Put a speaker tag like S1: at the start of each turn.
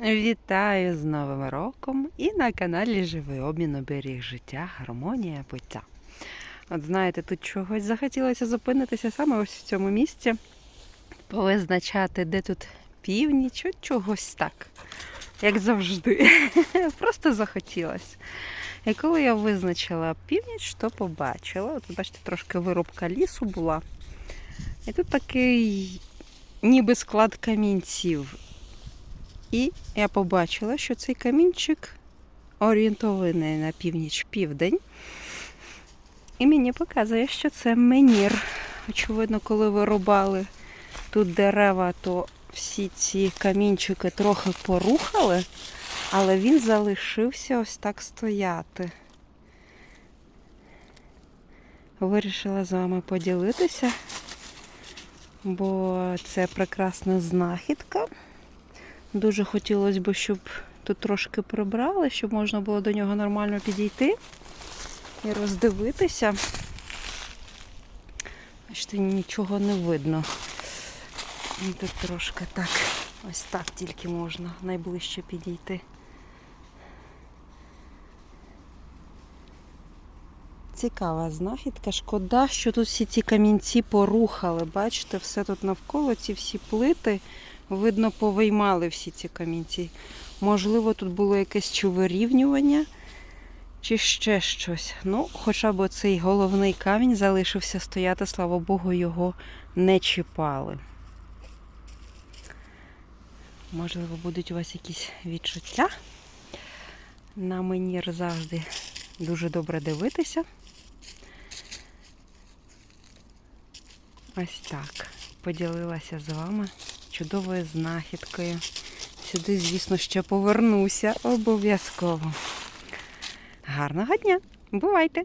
S1: Вітаю з Новим роком і на каналі Живий обмін оберіг життя, гармонія буття. От знаєте, тут чогось захотілося зупинитися саме ось в цьому місці, повизначати, де тут північ, от чогось так, як завжди. Просто захотілося. І коли я визначила північ, то побачила. От бачите, трошки вирубка лісу була. І тут такий ніби склад камінців. І я побачила, що цей камінчик орієнтований на північ-південь. І мені показує, що це менір. Очевидно, коли вирубали тут дерева, то всі ці камінчики трохи порухали, але він залишився ось так стояти. Вирішила з вами поділитися, бо це прекрасна знахідка. Дуже хотілося б, щоб тут трошки прибрали, щоб можна було до нього нормально підійти і роздивитися. Бачите, нічого не видно. І Тут трошки так, ось так тільки можна найближче підійти. Цікава знахідка. Шкода, що тут всі ці камінці порухали. Бачите, все тут навколо, ці всі плити. Видно, повиймали всі ці камінці. Можливо, тут було якесь чи вирівнювання, чи ще щось. Ну, хоча б цей головний камінь залишився стояти, слава Богу, його не чіпали. Можливо, будуть у вас якісь відчуття. На менір завжди дуже добре дивитися. Ось так. Поділилася з вами чудовою знахідкою. Сюди, звісно, ще повернуся обов'язково. Гарного дня! Бувайте!